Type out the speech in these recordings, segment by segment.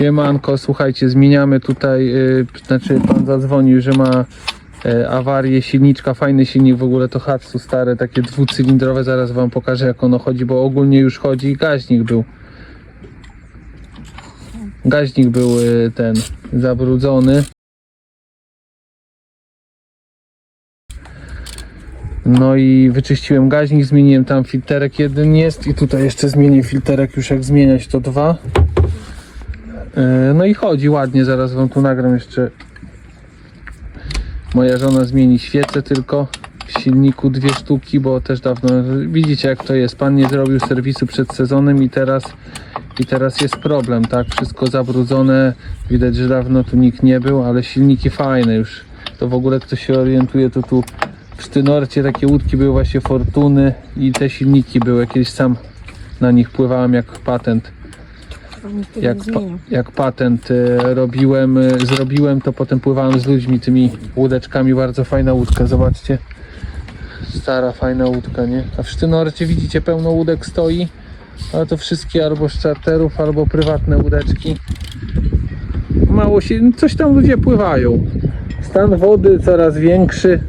Siemanko, słuchajcie, zmieniamy tutaj, y, znaczy pan zadzwonił, że ma y, awarię silniczka, fajny silnik, w ogóle to Hatsu stare, takie dwucylindrowe, zaraz wam pokażę jak ono chodzi, bo ogólnie już chodzi i gaźnik był. Gaźnik był y, ten zabrudzony. No i wyczyściłem gaźnik, zmieniłem tam filterek jeden jest i tutaj jeszcze zmienię filterek już jak zmieniać to dwa. E, No i chodzi ładnie, zaraz wam tu nagram jeszcze. Moja żona zmieni świecę tylko w silniku dwie sztuki, bo też dawno widzicie jak to jest. Pan nie zrobił serwisu przed sezonem i teraz i teraz jest problem, tak? Wszystko zabrudzone. Widać, że dawno tu nikt nie był, ale silniki fajne już. To w ogóle kto się orientuje, to tu w Sztynorcie takie łódki były właśnie Fortuny i te silniki były. Kiedyś sam na nich pływałem jak patent jak, pa, jak patent e, robiłem, e, zrobiłem, to potem pływałem z ludźmi tymi łódeczkami. Bardzo fajna łódka, zobaczcie. Stara, fajna łódka, nie? A w Sztynorcie widzicie pełno łódek stoi, ale to wszystkie albo z czarterów, albo prywatne łódeczki. Mało się, coś tam ludzie pływają. Stan wody coraz większy.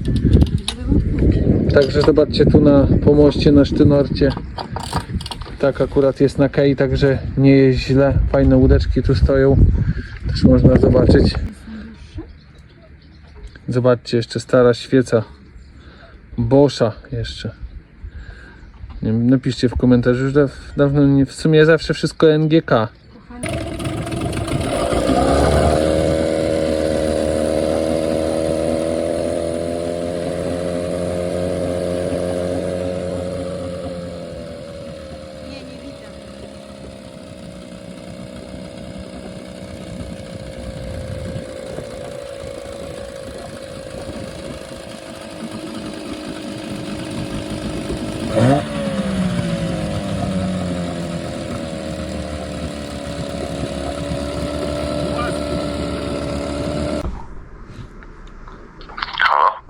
Także zobaczcie tu na pomoście na Sztynorcie. Tak akurat jest na kei, także nie jest źle. Fajne łódeczki tu stoją. Też można zobaczyć. Zobaczcie, jeszcze stara świeca. Boscha jeszcze. Napiszcie w komentarzu, daw, dawno nie, w sumie zawsze wszystko NGK.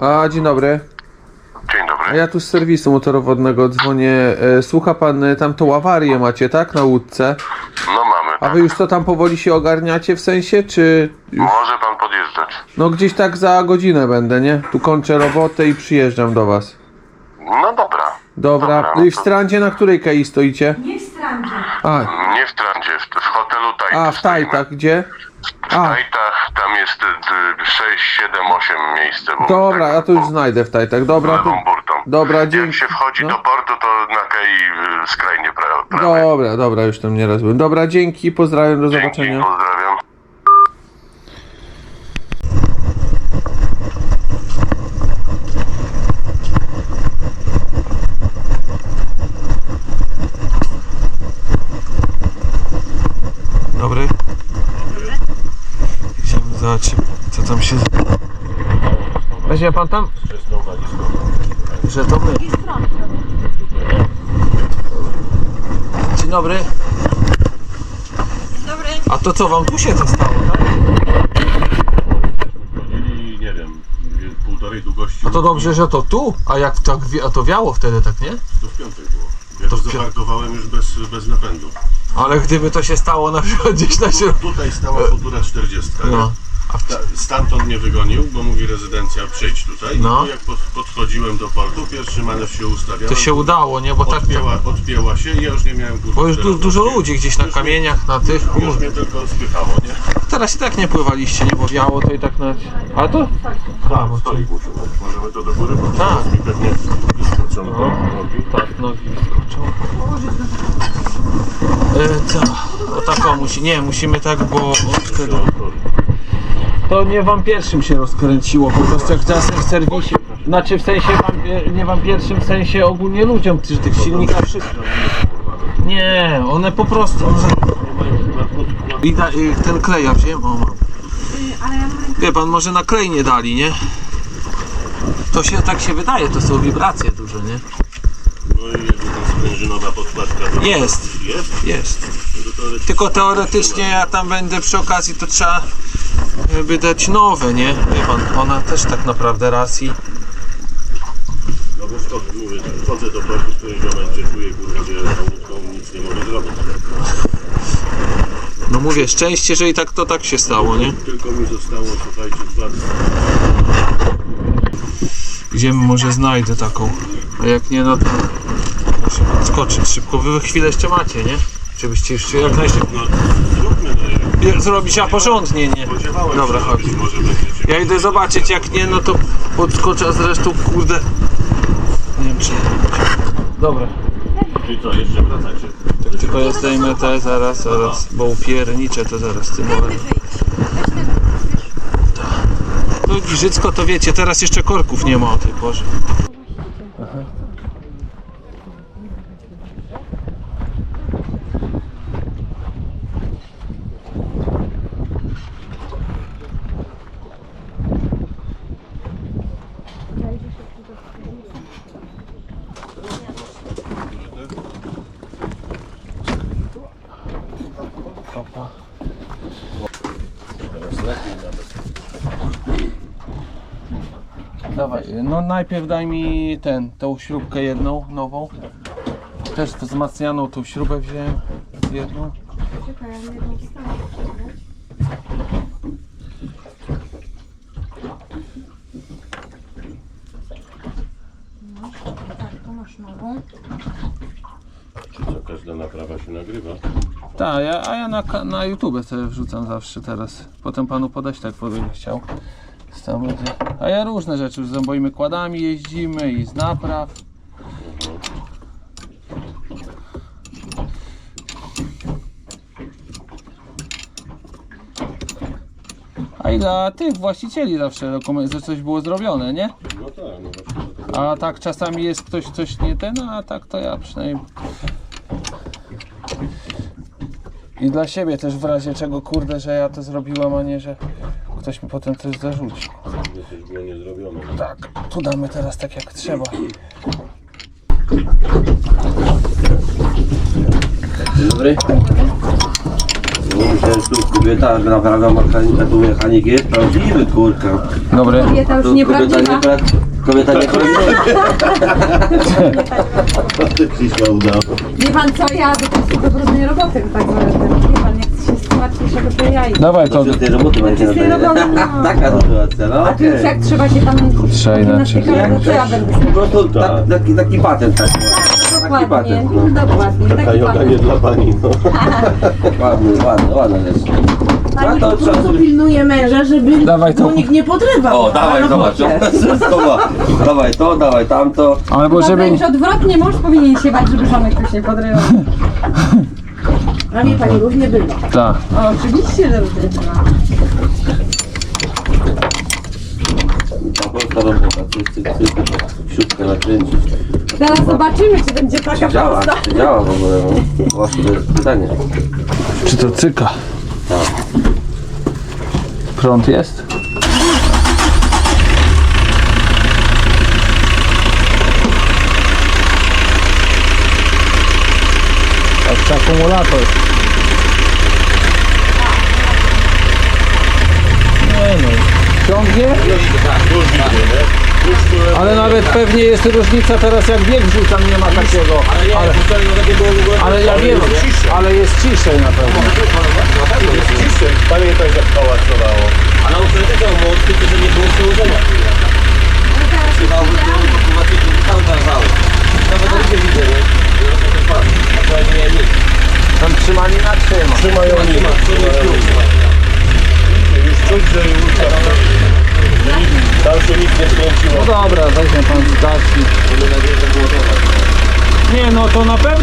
A, dzień dobry. dzień A dobry. ja tu z serwisu motorowodnego dzwonię. E, Słucha pan, e, tam tą awarię macie, tak? Na łódce. No mamy, A tak. wy już to tam powoli się ogarniacie w sensie, czy... Już? Może pan podjeżdżać. No gdzieś tak za godzinę będę, nie? Tu kończę robotę i przyjeżdżam do was. No dobra. Dobra. Dobra, No i w to- strandzie na której kei stoicie? Nie w strandzie. A, Nie w Trandzie, w, w hotelu Tajt. a w Tajtach, gdzie? W A, Tajtach tam jest y, 6, 7, 8 miejsce. bo dobra, tak ja to już znajdę w Tajtach. Dobra, to... Lewą burtą. Dobra, Jak dzięki. się wchodzi No. do portu, to na kei y, skrajnie pra, prawej. Dobra, dobra, już tam nieraz byłem. Dobra, dzięki, pozdrawiam, do Dzięki, zobaczenia. pozdrawiam. Dobry. Zobaczyć, co tam się... Weźmie pan tam? Że to my. Dzień dobry. Dobry. A to co, wam tu się to stało, tak? Nie wiem, półtorej długości. A to dobrze, że to tu, a jak tak, wi- a to wiało wtedy, tak nie? To w piątek było. Ja To to w pią- zaparkowałem już bez, bez napędu. Ale gdyby to się stało na przykład gdzieś na środku. Tutaj stała futura 40. No. No. Stamtąd mnie wygonił, bo mówi rezydencja przejdź tutaj. No. No. jak pod, podchodziłem do portu, pierwszy manewr się ustawiał. To się udało, nie? Bo tak, tak Odpięła, odpięła się i ja już nie miałem kurwa. bo już du, dużo ludzi gdzieś na kamieniach, na tych. Już Kurde. mnie tylko spychało, nie? Teraz i tak nie pływaliście, nie? Bo wiało to i tak na... A to? A, bo Stoi muszę. Możemy to do góry, bo Tak. teraz mi pewnie wyskoczą No. te nogi. Tak, nogi wyskoczą. E, co? O taką musi... Nie, musimy tak, bo... To nie wam pierwszym się rozkręciło, po prostu jak czasem w serwisie. Znaczy w sensie wam, nie wam pierwszym, w sensie ogólnie ludziom, którzy tych silnikach wszystko. Nie, one po prostu. I da, i ten klej ja wziąłem, o mam. Wie pan, może na klej nie dali, nie? To się tak się wydaje, to są wibracje duże, nie? No i jakby ta sprężynowa podkładka. to- Jest. Jest? Jest. No to Tylko teoretycznie ja tam będę przy okazji, to trzeba by dać nowe, nie? Wie pan, ona też tak naprawdę raz i... No bo wchodzę, mówię, wchodzę do portu w którymś momencie, czuję kurwa, że tą nic nie mogę zrobić. No mówię, szczęście, że i tak to tak się stało, nie? Tylko mi zostało, słuchajcie, dwa Gdzie może znajdę taką? A jak nie, no to muszę podskoczyć szybko. Wy chwilę jeszcze macie, nie? Żebyście już jak najszybciej No, zrobić, a porządnie, nie? Dobra, chodź. Ja idę zobaczyć, jak nie, no to podskoczę, a zresztą, kurde... Nie wiem, czy... Dobra. Czyli co, jeszcze wracacie? Tak, tylko ja zdejmę te zaraz, zaraz, bo upierniczę to zaraz tym moment. No Giżycko to wiecie, teraz jeszcze korków nie ma o tej porze. Dawaj, no najpierw daj mi ten, tą śrubkę jedną, nową. Też wzmacnianą tą śrubę wziąłem, jedną. Czekaj, ja nie wstanę. Masz, tak, to masz nową. Czy co, każda naprawa się nagrywa? Tak, ja, a ja na, na YouTube sobie wrzucam zawsze teraz. Potem panu podać tak, jakby chciał. Tam będzie. A ja różne rzeczy, z moimi kładami jeździmy i z napraw. A i dla tych właścicieli zawsze że coś było zrobione, nie? No tak, no właśnie. A tak czasami jest ktoś coś nie ten, a tak to ja przynajmniej. I dla siebie też w razie czego kurde, że ja to zrobiłem, a nie, że ktoś mi potem coś zarzuci. Nie coś było niezrobione. Tak, tu damy teraz tak jak trzeba. Dzień dobry. No myślałem, że tu kobieta naprawia mechanika, tu mechanik jest prawdziwy, kurka. Dobry. Kobieta już Tu nie kobieta nie prawdziwa. pra... Kobieta nie prawdziwa. Ty przyszła udało. Wie pan co, ja do tej dobrodziej roboty tak zależy. Wie pan, jak się sytuacja się to ja idę. Dawaj to. To z tej roboty będzie na tej roboty, no. Taka sytuacja, no A tu już jak trzeba się pan Trzeba inaczej. gimnastyka, to ja będę Po prostu tak, taki, taki patent taki. Taki Dokładnie, patent, no. dokładnie, Taka taki joga nie dla pani, no. Ładny, ładny, ładny jest. Pani to po prostu pilnuje męża, żeby Dawaj to. mu nikt nie podrywał. O, dawaj, zobacz. robocie. Zobacz. Dawaj to, dawaj tamto. Albo żeby. wręcz odwrotnie, mąż powinien się bać, żeby żonek ktoś nie podrywał. A wie pani, różnie bywa. Tak. O, oczywiście, że. Ta prosta robota, cyk, cyk, cyk. Śrubkę nakręcić. Zaraz zobaczymy, czy będzie taka Działa, prosta. czy działa w ogóle? No. Właśnie to jest pytanie. Czy to cyka? Prąd jest? Tak, akumulator. Nie no, ciągnie? Ale nawet pewnie jest różnica teraz jak bieg rzucam, nie ma takiego. Ale, ale ja wiem, ale jest ciszej na pewno. Ciszej, pamiętaj jak pałacowało. A na uszczelkę to było tylko, że nie było przełożenia.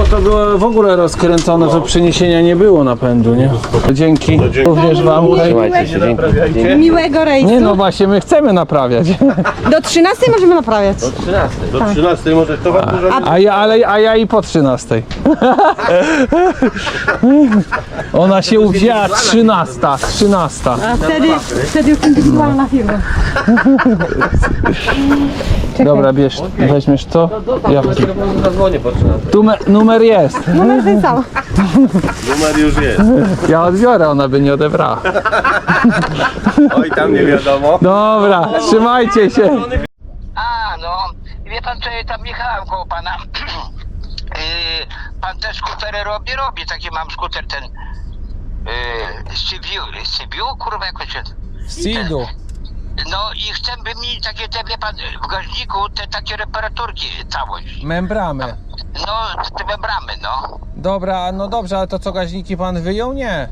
bo to było w ogóle rozkręcone, to przeniesienia nie było napędu, nie? Dzięki. Również wam. Trzymajcie się, dzięki. Miłego rejsu. Nie no właśnie, my chcemy naprawiać. Do 13 możemy naprawiać. Do 13 może towar dużo A ja, ale, a ja i po 13. Ona się uwzięła 13, 13. A wtedy, wtedy już indywidualna firma. Dobra, bierz, weźmiesz to? Ja, Na dzwonie potrzymam. numer, numer jest. Numer ten sam. numer już jest. Ja odbiorę, ona by nie odebrała. Oj, tam nie wiadomo. Dobra, trzymajcie się. A, no, wie pan co, ja tam jechałem koło pana. Yy, pan te skutery robi? Robi, taki mam skuter ten. Yy, Sibiu, Sibiu, kurwa, jakoś się... Sidu. No i chcę wymienić takie, te, wie pan, w gaźniku te takie reparaturki, całość. Membramy. No, te membramy, no. Dobra, no dobrze, ale to co gaźniki pan wyjął? Nie.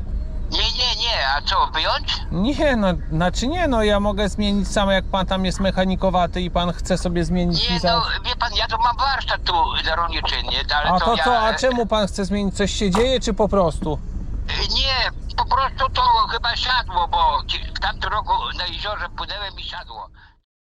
Nie, nie, nie, a co, wyjąć? Nie, no, znaczy nie, no ja mogę zmienić samo jak pan tam jest mechanikowaty i pan chce sobie zmienić Nie, no, wie pan, ja tu mam warsztat tu rolniczy, nie, ale A to ja... co, a czemu pan chce zmienić? Coś się dzieje, czy po prostu? Nie, po prostu to chyba siadło, bo w tamtym roku na jeziorze płynęłem i siadło.